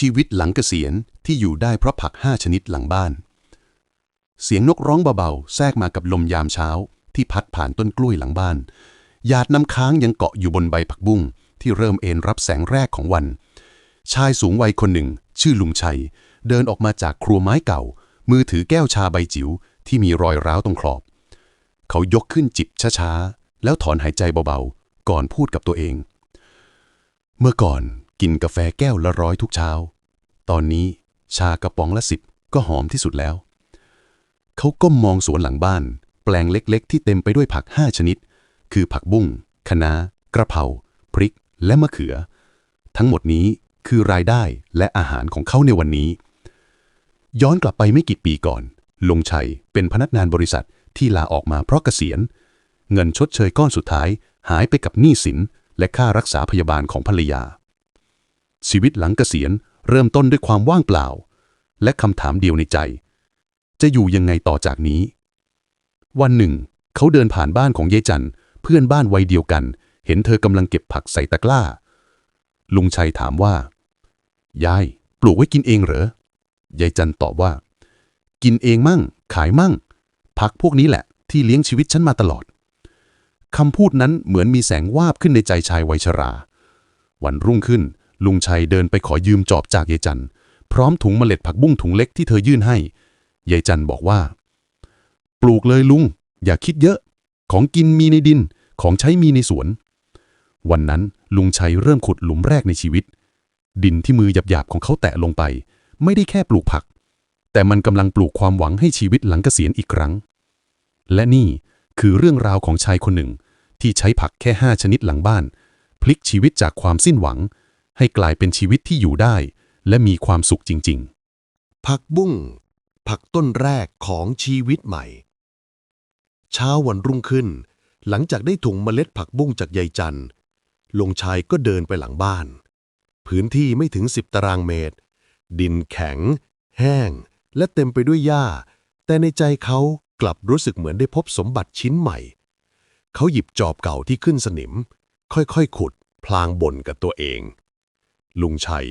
ชีวิตหลังเกษียณที่อยู่ได้เพราะผักห้าชนิดหลังบ้าน เสียงนกร้องเบาๆ แทรกมากับลมยามเช้า ที่พัดผ่านต้นกล้วยหลังบ้าน หยาดน้ำค้างยังเกาะอยู่บนใบผักบุ้งที่เริ่มเอนรับแสงแรกของวัน ชายสูงวัยคนหนึ่ง ชื่อลุงชัย เดินออกมาจากครัวไม้เก่า มือถือแก้วชาใบจิ๋วที่มีรอยร้าวตรงขอบ เขายกขึ้นจิบช้าๆ แล้วถอนหายใจเบาๆ ก่อนพูดกับตัวเอง เมื่อก่อน กินกาแฟแก้วละร้อยทุกเช้า ตอนนี้ชากระป๋องละสิบก็หอมที่สุดแล้ว เขาก้มมองสวนหลังบ้าน แปลงเล็กๆ ที่เต็มไปด้วยผักห้าชนิด คือผักบุ้งคะน้า กระเพรา พริก และมะเขือ ทั้งหมดนี้คือรายได้และอาหารของเขาในวันนี้ ย้อนกลับไปไม่กี่ปีก่อน ลงชัยเป็นพนักงานบริษัทที่ลาออกมาเพราะเกษียณ เงินชดเชยก้อนสุดท้าย หายไปกับหนี้สินและค่ารักษาพยาบาลของภรรยา ชีวิตหลังเกษียณเริ่มต้นด้วยความว่างเปล่า และคำถามเดียวในใจ จะอยู่ยังไงต่อจากนี้ วันหนึ่ง เขาเดินผ่านบ้านของยายจันเพื่อนบ้านวัยเดียวกัน เห็นเธอกำลังเก็บผักใส่ตะกร้า ลุงชัยถามว่า ยาย ปลูกไว้กินเองเหรอยายจันตอบว่า กินเองมั่ง ขายมั่ง ผักพวกนี้แหละ ที่เลี้ยงชีวิตฉันมาตลอดคำพูดนั้นเหมือนมีแสงวาบขึ้นในใจชายวัยชรา วันรุ่งขึ้น ลุงชัยเดินไปขอยืมจอบจากยายจันพร้อมถุงเมล็ดผักบุ้งถุงเล็กที่เธอยื่นให้ยายจันบอกว่า ปลูกเลยลุง อย่าคิดเยอะ ของกินมีในดิน ของใช้มีในสวน วันนั้นลุงชัยเริ่มขุดหลุมแรกในชีวิต ดินที่มือหยาบๆของเขาแตะลงไป ไม่ได้แค่ปลูกผัก แต่มันกำลังปลูกความหวังให้ชีวิตหลังเกษียณอีกครั้ง และนี่คือเรื่องราวของชายคนหนึ่ง ที่ใช้ผักแค่ห้าชนิดหลังบ้าน พลิกชีวิตจากความสิ้นหวัง ให้กลายเป็นชีวิตที่อยู่ได้ และมีความสุขจริง ๆ ผักบุ้ง ผักต้นแรกของชีวิตใหม่ เช้าวันรุ่งขึ้น หลังจากได้ถุงเมล็ดผักบุ้งจากยายจันทร์ลงชายก็เดินไปหลังบ้าน พื้นที่ไม่ถึงสิบตารางเมตร ดินแข็ง แห้ง และเต็มไปด้วยหญ้า แต่ในใจเขากลับรู้สึกเหมือนได้พบสมบัติชิ้นใหม่ เขาหยิบจอบเก่าที่ขึ้นสนิม ค่อยๆขุด พลางบ่นกับตัวเอง ลุงชัย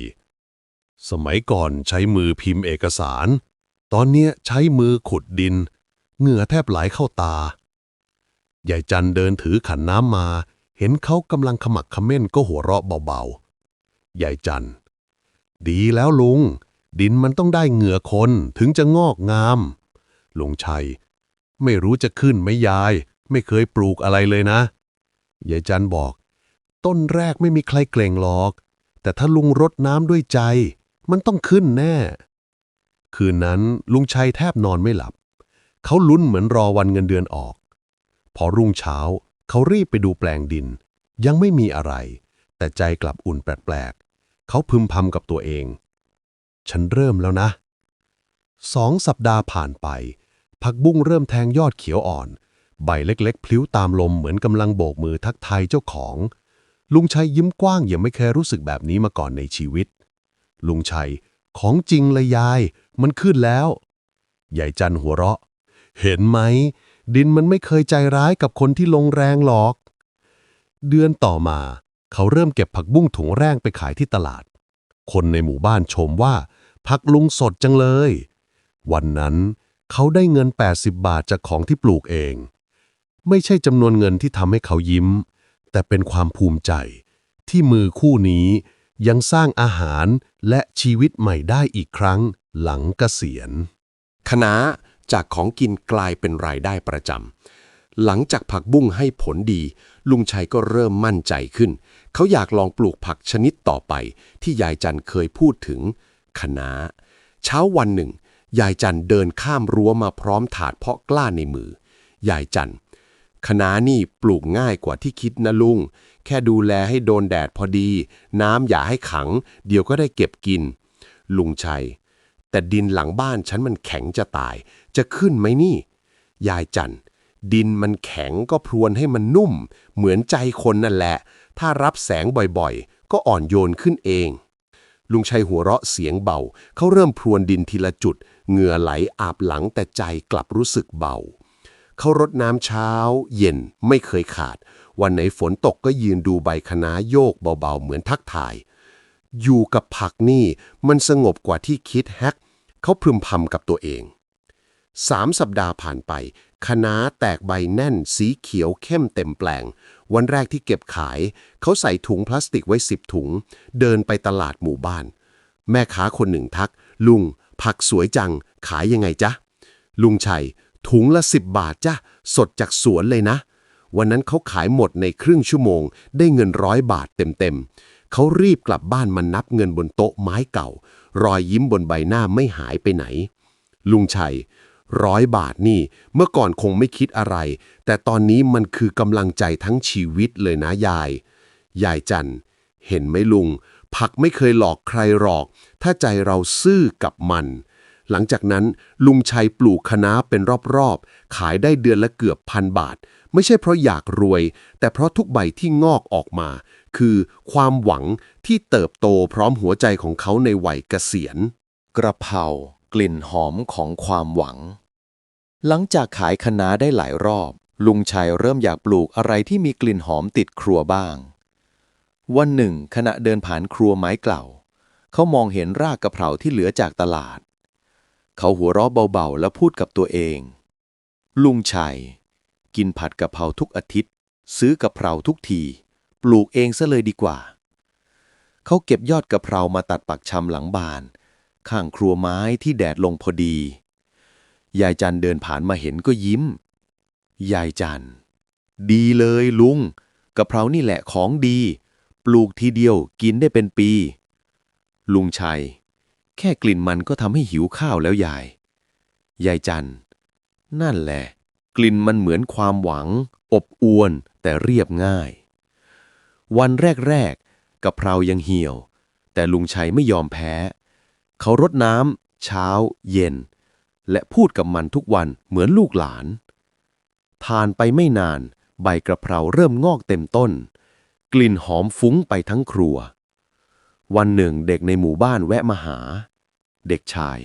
สมัยก่อนใช้มือพิมพ์เอกสาร ตอนเนี้ยใช้มือขุดดิน เหงื่อแทบไหลเข้าตายายจันเดินถือขันน้ำมา เห็นเขากำลังขมักเขม้นก็หัวเราะเบาๆยายจัน ดีแล้วลุง ดินมันต้องได้เหงื่อคนถึงจะงอกงาม ลุงชัย ไม่รู้จะขึ้นไหมยาย ไม่เคยปลูกอะไรเลยนะ ยายจันบอก ต้นแรกไม่มีใครเกรงหรอก แต่ถ้าลุงรดน้ำด้วยใจ มันต้องขึ้นแน่ คืนนั้นลุงชัยแทบนอนไม่หลับ เขาลุ้นเหมือนรอวันเงินเดือนออก พอรุ่งเช้า เขารีบไปดูแปลงดิน ยังไม่มีอะไร แต่ใจกลับอุ่นแปลกๆ เขาพึมพำกับตัวเอง ฉันเริ่มแล้วนะ สองสัปดาห์ผ่านไป ผักบุ้งเริ่มแทงยอดเขียวอ่อน ใบเล็กๆ พลิ้วตามลมเหมือนกำลังโบกมือทักทายเจ้าของ ลุงชัยยิ้มกว้างยังไม่เคยรู้สึกแบบนี้มาก่อนในชีวิต ลุงชัย ของจริงเลยยาย มันขึ้นแล้ว ใหญ่จันหัวเราะ เห็นไหม ดินมันไม่เคยใจร้ายกับคนที่ลงแรงหรอก เดือนต่อมา เขาเริ่มเก็บผักบุ้งถุงแรงไปขายที่ตลาด คนในหมู่บ้านชมว่า ผักลุงสดจังเลย วันนั้นเขาได้เงิน 80 บาทจากของที่ปลูกเอง ไม่ใช่จำนวนเงินที่ทำให้เขายิ้ม แต่เป็นความภูมิใจ ที่มือคู่นี้ยังสร้างอาหารและชีวิตใหม่ได้อีกครั้งหลังเกษียณคณะจากของกินกลายเป็นรายได้ประจำ หลังจากผักบุ้งให้ผลดี ลุงชัยก็เริ่มมั่นใจขึ้น เขาอยากลองปลูกผักชนิดต่อไป ที่ยายจันเคยพูดถึงคณะเช้าวันหนึ่ง ยายจันเดินข้ามรั้วมาพร้อมถาดเพาะกล้าในมือ ยายจัน คณะนี่ปลูกง่ายกว่าที่คิดนะลุง แค่ดูแลให้โดนแดดพอดี น้ำอย่าให้ขัง เดี๋ยวก็ได้เก็บกิน ลุงชัย แต่ดินหลังบ้านฉันมันแข็งจะตาย จะขึ้นไหมนี่ ยายจันดินมันแข็งก็พรวนให้มันนุ่ม เหมือนใจคนนั่นแหละ ถ้ารับแสงบ่อยๆ ก็อ่อนโยนขึ้นเอง ลุงชัยหัวเราะเสียงเบา เขาเริ่มพรวนดินทีละจุด เหงื่อไหลอาบหลังแต่ใจกลับรู้สึกเบา เขารดน้ำเช้า เย็นไม่เคยขาด วันไหนฝนตกก็ยืนดูใบคะน้าโยกเบาๆ เหมือนทักทาย อยู่กับผักนี่มันสงบกว่าที่คิดแฮกเขาพึมพำกับตัวเองสามสัปดาห์ผ่านไปคะน้าแตกใบแน่น สีเขียวเข้มเต็มแปลง วันแรกที่เก็บขาย เขาใส่ถุงพลาสติกไว้สิบถุง เดินไปตลาดหมู่บ้าน แม่ค้าคนหนึ่งทัก ลุง ผักสวยจัง ขายยังไงจ๊ะ ลุงชัย ถุงละสิบบาทจ้ะ สดจากสวนเลยนะ วันนั้นเขาขายหมดในครึ่งชั่วโมง ได้เงินร้อยบาทเต็มๆ เขารีบกลับบ้านมานับเงินบนโต๊ะไม้เก่า รอยยิ้มบนใบหน้าไม่หายไปไหน ลุงชัยร้อยบาทนี่เมื่อก่อนคงไม่คิดอะไร แต่ตอนนี้มันคือกำลังใจทั้งชีวิตเลยนะยาย ยายจันเห็นไหมลุง ผักไม่เคยหลอกใครหรอก ถ้าใจเราซื่อกับมัน หลังจากนั้นลุงชัยปลูกคะน้าเป็นรอบๆ ขายได้เดือนละเกือบพันบาท ไม่ใช่เพราะอยากรวย แต่เพราะทุกใบที่งอกออกมา คือความหวังที่เติบโตพร้อมหัวใจของเขาในวัยเกษียณ กระเพรากลิ่นหอมของความหวัง หลังจากขายคะน้าได้หลายรอบ ลุงชัยเริ่มอยากปลูกอะไรที่มีกลิ่นหอมติดครัวบ้าง วันหนึ่ง ขณะเดินผ่านครัวไม้เก่า เขามองเห็นรากกระเพราที่เหลือจากตลาด เขาหัวเราะเบาๆ แล้วพูดกับตัวเอง ลุงชัย กินผัดกะเพราทุกอาทิตย์ ซื้อกะเพราทุกที ปลูกเองซะเลยดีกว่า เขาเก็บยอดกะเพรามาตัดปักชำหลังบาน ข้างครัวไม้ที่แดดลงพอดี ยายจันเดินผ่านมาเห็นก็ยิ้ม ยายจัน ดีเลยลุงกะเพรานี่แหละของดี ปลูกทีเดียวกินได้เป็นปี ลุงชัย แค่กลิ่นมันก็ทำให้หิวข้าวแล้วยาย ยายจัน นั่นแหละ กลิ่นมันเหมือนความหวัง อบอวน แต่เรียบง่าย วันแรกๆกะเพรายังเหี่ยว แต่ลุงชัยไม่ยอมแพ้ เขารดน้ำเช้า เย็น และพูดกับมันทุกวันเหมือนลูกหลาน ทานไปไม่นาน ใบกระเพราเริ่มงอกเต็มต้น กลิ่นหอมฟุ้งไปทั้งครัววันหนึ่งเด็กในหมู่บ้านแวะมาหา เด็กชาย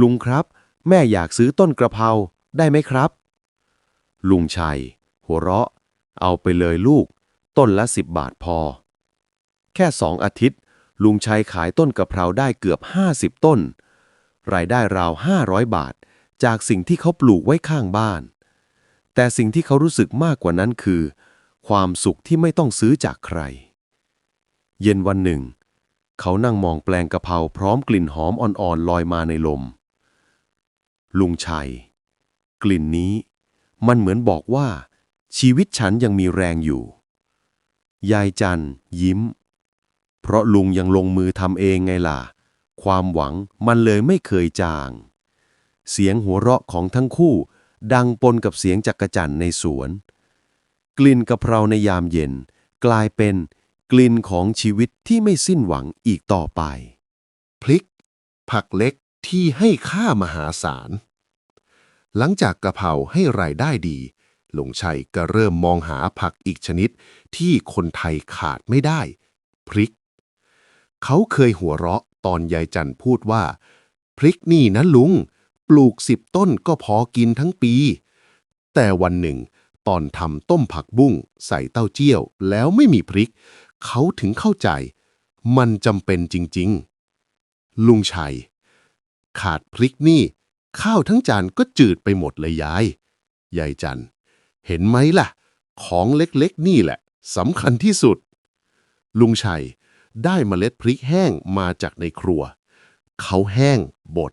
ลุงครับ แม่อยากซื้อต้นกระเพราได้ไหมครับ ลุงชัย หัวเราะ เอาไปเลยลูก ต้นละสิบบาทพอ แค่สองอาทิตย์ ลุงชัยขายต้นกระเพราได้เกือบห้าสิบต้น รายได้ราวห้าร้อยบาท จากสิ่งที่เขาปลูกไว้ข้างบ้าน แต่สิ่งที่เขารู้สึกมากกว่านั้นคือ ความสุขที่ไม่ต้องซื้อจากใคร เย็นวันหนึ่ง เขานั่งมองแปลงกะเพราพร้อมกลิ่นหอมอ่อนๆลอยมาในลม ลุงชัย กลิ่นนี้ มันเหมือนบอกว่า ชีวิตฉันยังมีแรงอยู่ ยายจันยิ้ม เพราะลุงยังลงมือทำเองไงล่ะ ความหวังมันเลยไม่เคยจาง เสียงหัวเราะของทั้งคู่ ดังปนกับเสียงจักรจันในสวน กลิ่นกะเพราในยามเย็น กลายเป็น กลิ่นของชีวิตที่ไม่สิ้นหวังอีกต่อไป พลิก ผักเล็กที่ให้ค่ามหาศาล หลังจากกระเพราให้รายได้ดี หลงชัยก็เริ่มมองหาผักอีกชนิดที่คนไทยขาดไม่ได้ พริก เขาเคยหัวเราะตอนยายจันพูดว่า พริกนี่นะลุง ปลูกสิบต้นก็พอกินทั้งปี แต่วันหนึ่ง ตอนทำต้มผักบุ้งใส่เต้าเจี้ยวแล้วไม่มีพริก เขาถึงเข้าใจ มันจำเป็นจริง ๆ ลุงชัย ขาดพริกนี่ ข้าวทั้งจานก็จืดไปหมดเลยยายยายจัน เห็นไหมล่ะ ของเล็กๆ นี่แหละสำคัญที่สุด ลุงชัยได้เมล็ดพริกแห้งมาจากในครัว เขาแห้งบด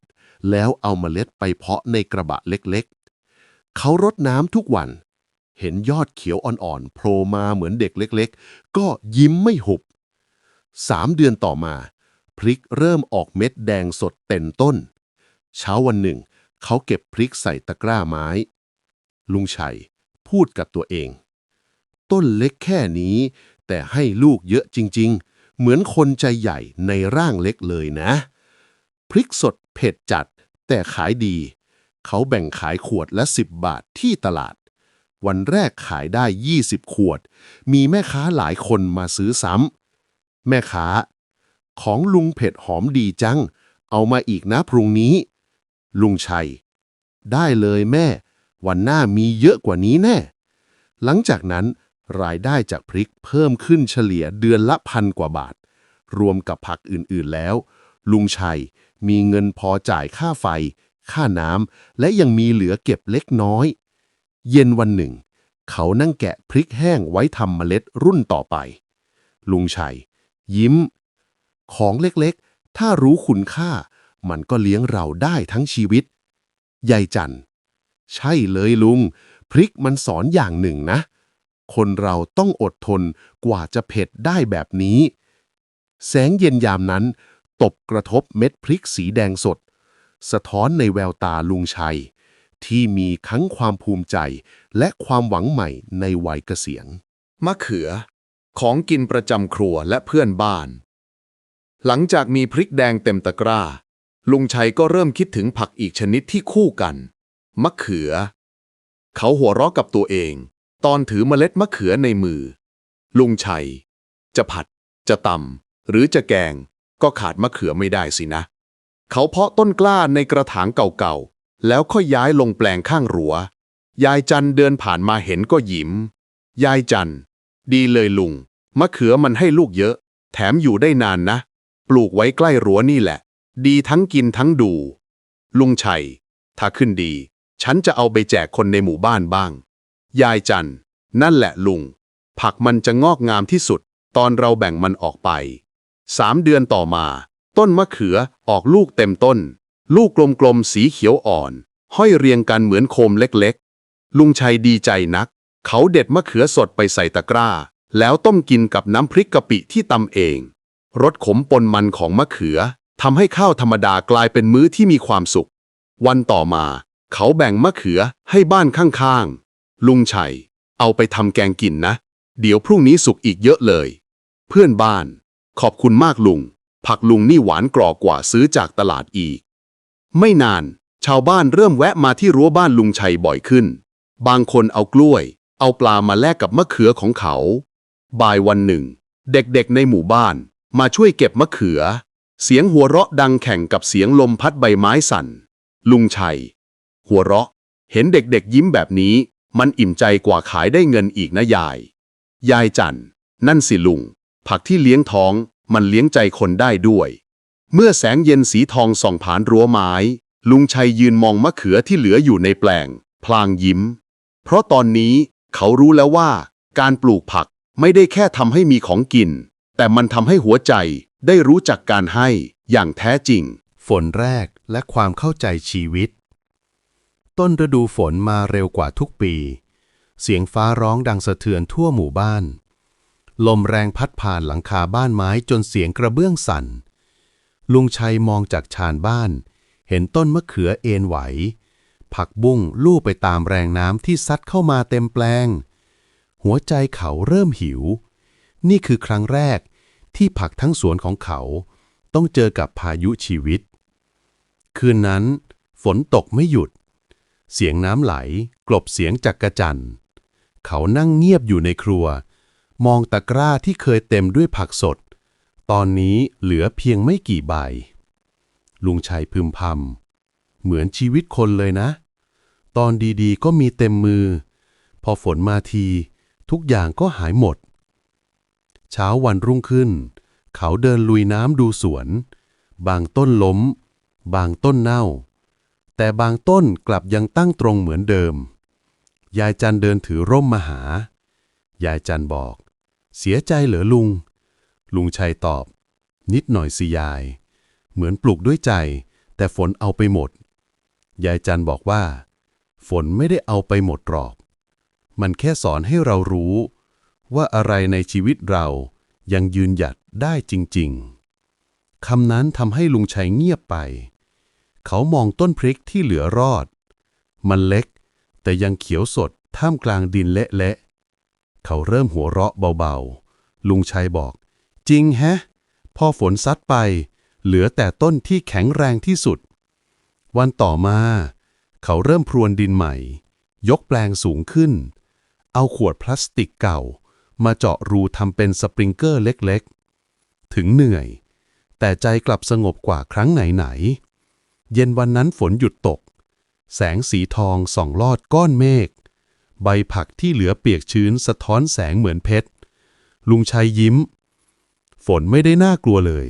แล้วเอาเมล็ดไปเพาะในกระบะเล็กๆ เขารดน้ำทุกวัน เห็นยอดเขียวอ่อนๆโผล่มาเหมือนเด็กเล็กๆ ก็ยิ้มไม่หุบสามเดือนต่อมา พริกเริ่มออกเม็ดแดงสดเต็มต้น เช้าวันหนึ่ง เขาเก็บพริกใส่ตะกร้าไม้ ลุงชัย พูดกับตัวเอง ต้นเล็กแค่นี้ แต่ให้ลูกเยอะจริง ๆ เหมือนคนใจใหญ่ในร่างเล็กเลยนะ พริกสดเผ็ดจัด แต่ขายดี เขาแบ่งขายขวดละ10บาทที่ตลาด วันแรกขายได้ 20 ขวด มีแม่ค้าหลายคนมาซื้อซ้ำ แม่ค้า ของลุงเผ็ดหอมดีจัง เอามาอีกนะพรุ่งนี้ ลุงชัย ได้เลยแม่ วันหน้ามีเยอะกว่านี้แน่ หลังจากนั้นรายได้จากพริกเพิ่มขึ้นเฉลี่ยเดือนละพันกว่าบาท รวมกับผักอื่นๆแล้ว ลุงชัยมีเงินพอจ่ายค่าไฟ ค่าน้ำและยังมีเหลือเก็บเล็กน้อย เย็นวันหนึ่ง เขานั่งแกะพริกแห้งไว้ทำเมล็ดรุ่นต่อไป ลุงชัย ยิ้ม ของเล็กๆ ถ้ารู้คุณค่า มันก็เลี้ยงเราได้ทั้งชีวิต ยายจัน ใช่เลยลุง พริกมันสอนอย่างหนึ่งนะ คนเราต้องอดทนกว่าจะเผ็ดได้แบบนี้ แสงเย็นยามนั้น ตบกระทบเม็ดพริกสีแดงสด สะท้อนในแววตาลุงชัย ที่มีทั้งความภูมิใจ และความหวังใหม่ในวัยเกษียณ มะเขือ ของกินประจำครัวและเพื่อนบ้าน หลังจากมีพริกแดงเต็มตะกร้า ลุงชัยก็เริ่มคิดถึงผักอีกชนิดที่คู่กัน มะเขือ เขาหัวเราะกับตัวเอง ตอนถือเมล็ดมะเขือในมือ ลุงชัย จะผัด จะตำหรือจะแกง ก็ขาดมะเขือไม่ได้สินะ เขาเพาะต้นกล้าในกระถางเก่าๆ แล้วค่อยย้ายลงแปลงข้างรัวยายจันเดินผ่านมาเห็นก็ยิ้ม ยายจัน ดีเลยลุง มะเขือมันให้ลูกเยอะ แถมอยู่ได้นานนะ ปลูกไว้ใกล้รั้วนี่แหละ ดีทั้งกินทั้งดู ลุงชัย ถ้าขึ้นดี ฉันจะเอาไปแจกคนในหมู่บ้านบ้าง ยายจัน นั่นแหละลุง ผักมันจะงอกงามที่สุด ตอนเราแบ่งมันออกไป สามเดือนต่อมา ต้นมะเขือออกลูกเต็มต้น ลูกกลมๆสีเขียวอ่อน ห้อยเรียงกันเหมือนโคมเล็กๆ ลุงชัยดีใจนัก เขาเด็ดมะเขือสดไปใส่ตะกร้า แล้วต้มกินกับน้ำพริกกะปิที่ตำเอง รสขมปนมันของมะเขือทำให้ข้าวธรรมดากลายเป็นมื้อที่มีความสุข วันต่อมา เขาแบ่งมะเขือให้บ้านข้างๆ ลุงชัย เอาไปทำแกงกินนะ เดี๋ยวพรุ่งนี้สุกอีกเยอะเลย เพื่อนบ้าน ขอบคุณมากลุง ผักลุงนี่หวานกรอกกว่าซื้อจากตลาดอีก ไม่นาน ชาวบ้านเริ่มแวะมาที่รั้วบ้านลุงชัยบ่อยขึ้น บางคนเอากล้วย เอาปลามาแลกกับมะเขือของเขา บ่ายวันหนึ่ง เด็กๆในหมู่บ้าน มาช่วยเก็บมะเขือ เสียงหัวเราะดังแข่งกับเสียงลมพัดใบไม้สั่น ลุงชัย หัวเราะ เห็นเด็กๆยิ้มแบบนี้ มันอิ่มใจกว่าขายได้เงินอีกนะยาย ยายจันนั่นสิลุง ผักที่เลี้ยงท้อง มันเลี้ยงใจคนได้ด้วย เมื่อแสงเย็นสีทองส่องผ่านรั้วไม้ ลุงชัยยืนมองมะเขือที่เหลืออยู่ในแปลง พลางยิ้ม เพราะตอนนี้เขารู้แล้วว่า การปลูกผักไม่ได้แค่ทำให้มีของกิน แต่มันทำให้หัวใจได้รู้จักการให้อย่างแท้จริง ฝนแรกและความเข้าใจชีวิต ต้นฤดูฝนมาเร็วกว่าทุกปี เสียงฟ้าร้องดังสะเทือนทั่วหมู่บ้าน ลมแรงพัดผ่านหลังคาบ้านไม้จนเสียงกระเบื้องสั่น ลุงชัยมองจากชานบ้าน เห็นต้นมะเขือเอ็นไหว ผักบุ้งลู่ไปตามแรงน้ำที่ซัดเข้ามาเต็มแปลง หัวใจเขาเริ่มหิว นี่คือครั้งแรกที่ผักทั้งสวนของเขาต้องเจอกับพายุชีวิต คืนนั้น ฝนตกไม่หยุด เสียงน้ำไหลกลบเสียงจักกระจันเขานั่งเงียบอยู่ในครัว มองตะกร้าที่เคยเต็มด้วยผักสด ตอนนี้เหลือเพียงไม่กี่ใบ ลุงชัยพึมพำเหมือนชีวิตคนเลยนะ ตอนดีๆ ก็มีเต็มมือ พอฝนมาที ทุกอย่างก็หายหมด เช้าวันรุ่งขึ้น เขาเดินลุยน้ำดูสวน บางต้นล้ม บางต้นเน่า แต่บางต้นกลับยังตั้งตรงเหมือนเดิม ยายจันเดินถือร่มมาหา ยายจันบอก เสียใจเหรอลุง ลุงชัยตอบ นิดหน่อยสิยาย เหมือนปลูกด้วยใจ แต่ฝนเอาไปหมด ยายจันบอกว่า ฝนไม่ได้เอาไปหมดหรอก มันแค่สอนให้เรารู้ ว่าอะไรในชีวิตเรายังยืนหยัดได้จริง ๆ คำนั้นทำให้ลุงชัยเงียบไป เขามองต้นพริกที่เหลือรอด มันเล็ก แต่ยังเขียวสดท่ามกลางดินเละๆเขาเริ่มหัวเราะเบาๆ ลุงชัยบอก จริงแฮะ พอฝนซัดไป เหลือแต่ต้นที่แข็งแรงที่สุด วันต่อมา เขาเริ่มพรวนดินใหม่ ยกแปลงสูงขึ้น เอาขวดพลาสติกเก่า มาเจาะรูทำเป็นสปริงเกอร์เล็กๆ ถึงเหนื่อย แต่ใจกลับสงบกว่าครั้งไหนๆ เย็นวันนั้นฝนหยุดตก แสงสีทองส่องลอดก้อนเมฆใบผักที่เหลือเปียกชื้นสะท้อนแสงเหมือนเพชร ลุงชัยยิ้ม ฝนไม่ได้น่ากลัวเลย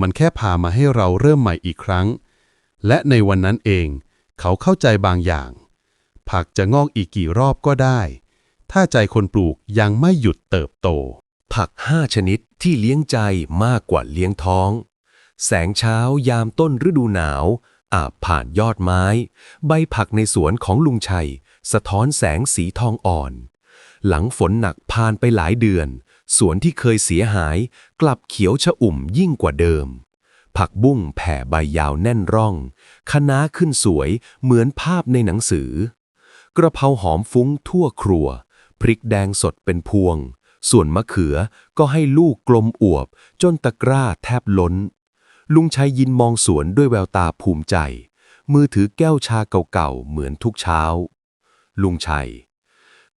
มันแค่พามาให้เราเริ่มใหม่อีกครั้ง และในวันนั้นเองเขาเข้าใจบางอย่าง ผักจะงอกอีกกี่รอบก็ได้ ถ้าใจคนปลูกยังไม่หยุดเติบโต ผักห้าชนิดที่เลี้ยงใจมากกว่าเลี้ยงท้อง แสงเช้ายามต้นฤดูหนาว อาบผ่านยอดไม้ ใบผักในสวนของลุงชัย สะท้อนแสงสีทองอ่อน หลังฝนหนักผ่านไปหลายเดือน สวนที่เคยเสียหายกลับเขียวชะอุ่มยิ่งกว่าเดิม ผักบุ้งแผ่ใบยาวแน่นร่องคะน้าขึ้นสวยเหมือนภาพในหนังสือ กระเพราหอมฟุ้งทั่วครัว พริกแดงสดเป็นพวง ส่วนมะเขือก็ให้ลูกกลมอวบ จนตะกร้าแทบล้น ลุงชัยยินมองสวนด้วยแววตาภูมิใจ มือถือแก้วชาเก่าๆเหมือนทุกเช้า ลุงชัย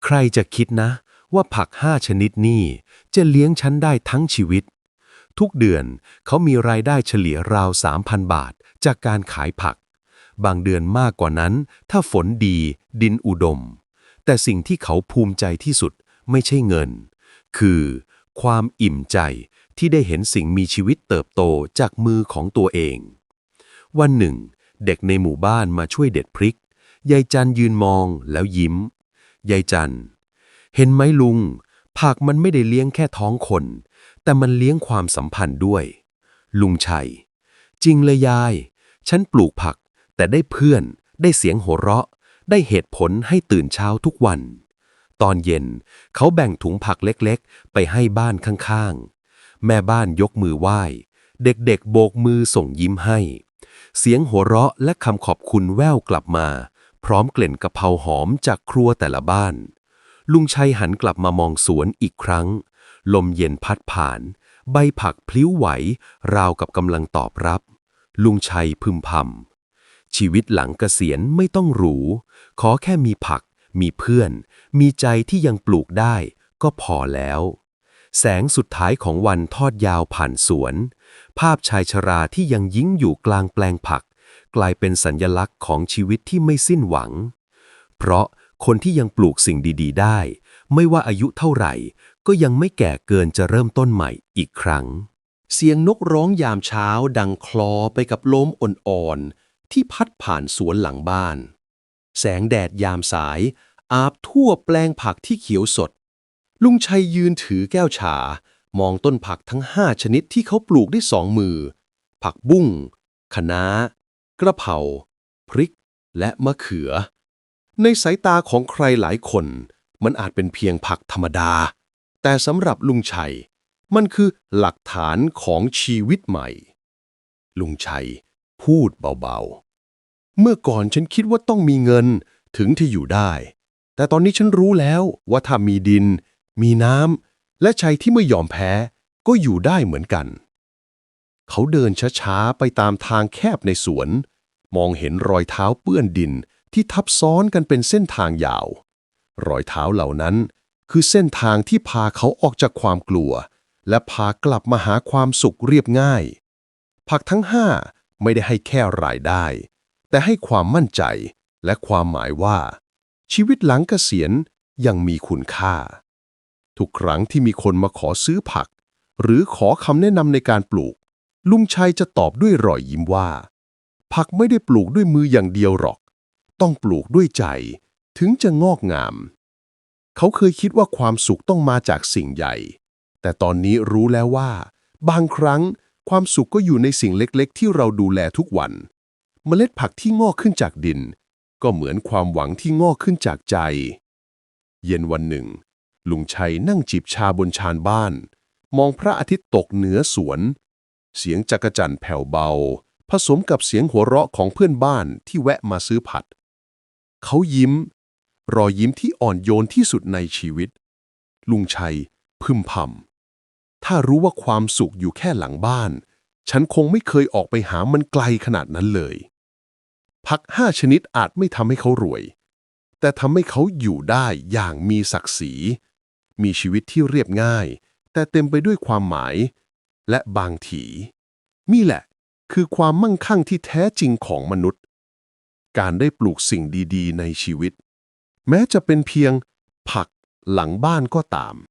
ใครจะคิดนะ ว่าผักห้าชนิดนี้จะเลี้ยงฉันได้ทั้งชีวิต ทุกเดือนเขามีรายได้เฉลี่ยราว 3,000 บาท จากการขายผัก บางเดือนมากกว่านั้น ถ้าฝนดี ดินอุดม แต่สิ่งที่เขาภูมิใจที่สุดไม่ใช่เงิน คือ ความอิ่มใจที่ได้เห็นสิ่งมีชีวิตเติบโตจากมือของตัวเอง วันหนึ่ง เด็กในหมู่บ้านมาช่วยเด็ดพริกยายจันยืนมองแล้วยิ้ม ยายจัน เห็นไหมลุง ผักมันไม่ได้เลี้ยงแค่ท้องคน แต่มันเลี้ยงความสัมพันธ์ด้วย ลุงชัย จริงเลยยาย ฉันปลูกผัก แต่ได้เพื่อน ได้เสียงหัวเราะ ได้เหตุผลให้ตื่นเช้าทุกวัน ตอนเย็นเขาแบ่งถุงผักเล็กๆ ไปให้บ้านข้างๆ แม่บ้านยกมือไหว้ เด็กๆโบกมือส่งยิ้มให้ เสียงหัวเราะและคำขอบคุณแว่วกลับมา พร้อมกลิ่นกะเพราหอมจากครัวแต่ละบ้าน ลุงชัยหันกลับมามองสวนอีกครั้ง ลมเย็นพัดผ่าน ใบผักพลิ้วไหว ราวกับกำลังตอบรับ ลุงชัยพึมพำชีวิตหลังเกษียณไม่ต้องหรู ขอแค่มีผัก มีเพื่อน มีใจที่ยังปลูกได้ ก็พอแล้ว แสงสุดท้ายของวันทอดยาวผ่านสวน ภาพชายชราที่ยังยิ้งอยู่กลางแปลงผัก กลายเป็นสัญญลักษณ์ของชีวิตที่ไม่สิ้นหวัง เพราะ คนที่ยังปลูกสิ่งดีๆ ได้ ไม่ว่าอายุเท่าไหร่ ก็ยังไม่แก่เกินจะเริ่มต้นใหม่อีกครั้ง เสียงนกร้องยามเช้าดังคลอไปกับลมอ่อนๆ ที่พัดผ่านสวนหลังบ้าน แสงแดดยามสาย อาบทั่วแปลงผักที่เขียวสด ลุงชัยยืนถือแก้วชามองต้นผักทั้งห้าชนิดที่เขาปลูกด้วยสองมือ ผักบุ้งคะน้ากระเพราพริกและมะเขือ ในสายตาของใครหลายคน มันอาจเป็นเพียงผักธรรมดา แต่สำหรับลุงชัย มันคือหลักฐานของชีวิตใหม่ ลุงชัย พูดเบาๆ เมื่อก่อนฉันคิดว่าต้องมีเงินถึงที่อยู่ได้ แต่ตอนนี้ฉันรู้แล้วว่าถ้ามีดิน มีน้ำและชัยที่ไม่ยอมแพ้ก็อยู่ได้เหมือนกัน เขาเดินช้าๆ ไปตามทางแคบในสวน มองเห็นรอยเท้าเปื้อนดิน ที่ทับซ้อนกันเป็นเส้นทางยาว รอยเท้าเหล่านั้น คือเส้นทางที่พาเขาออกจากความกลัว และพากลับมาหาความสุขเรียบง่าย ผักทั้งห้าไม่ได้ให้แค่รายได้ แต่ให้ความมั่นใจและความหมายว่า ชีวิตหลังเกษียณยังมีคุณค่า ทุกครั้งที่มีคนมาขอซื้อผัก หรือขอคำแนะนำในการปลูก ลุงชัยจะตอบด้วยรอยยิ้มว่า ผักไม่ได้ปลูกด้วยมืออย่างเดียวหรอก ต้องปลูกด้วยใจ ถึงจะงอกงาม เขาเคยคิดว่าความสุขต้องมาจากสิ่งใหญ่ แต่ตอนนี้รู้แล้วว่า บางครั้งความสุขก็อยู่ในสิ่งเล็กๆ ที่เราดูแลทุกวัน เมล็ดผักที่งอกขึ้นจากดิน ก็เหมือนความหวังที่งอกขึ้นจากใจ เย็นวันหนึ่ง ลุงชัยนั่งจิบชาบนชานบ้าน มองพระอาทิตย์ตกเหนือสวน เสียงจักรจั่นแผ่วเบา ผสมกับเสียงหัวเราะของเพื่อนบ้านที่แวะมาซื้อผัด เขายิ้ม รอยยิ้มที่อ่อนโยนที่สุดในชีวิต ลุงชัย พึมพำถ้ารู้ว่าความสุขอยู่แค่หลังบ้าน ฉันคงไม่เคยออกไปหามันไกลขนาดนั้นเลยผักห้าชนิดอาจไม่ทำให้เขารวย แต่ทำให้เขาอยู่ได้อย่างมีศักดิ์ศรี มีชีวิตที่เรียบง่าย แต่เต็มไปด้วยความหมาย และบางทีนี่แหละคือความมั่งคั่งที่แท้จริงของมนุษย์ การได้ปลูกสิ่งดีๆ ในชีวิต แม้จะเป็นเพียงผักหลังบ้านก็ตาม